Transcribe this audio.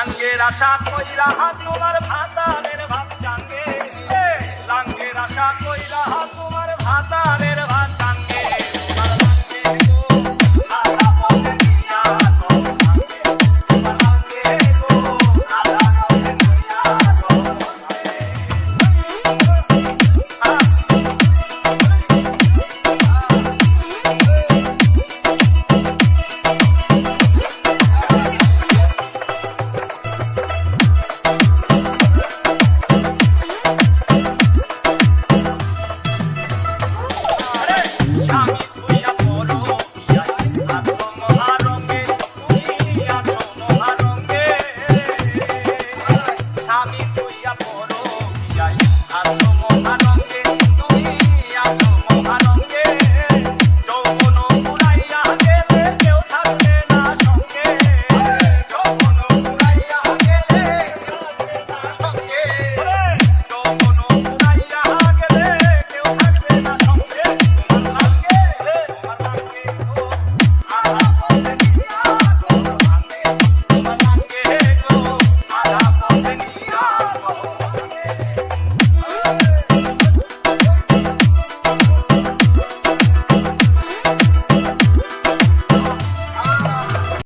লাঙ্গের আশা কইরা হাত তোমার ভাতারের ভাত জাঙ্গে। লাঙ্গের আশা কইরা হাত তোমার ভাতারের যাই আর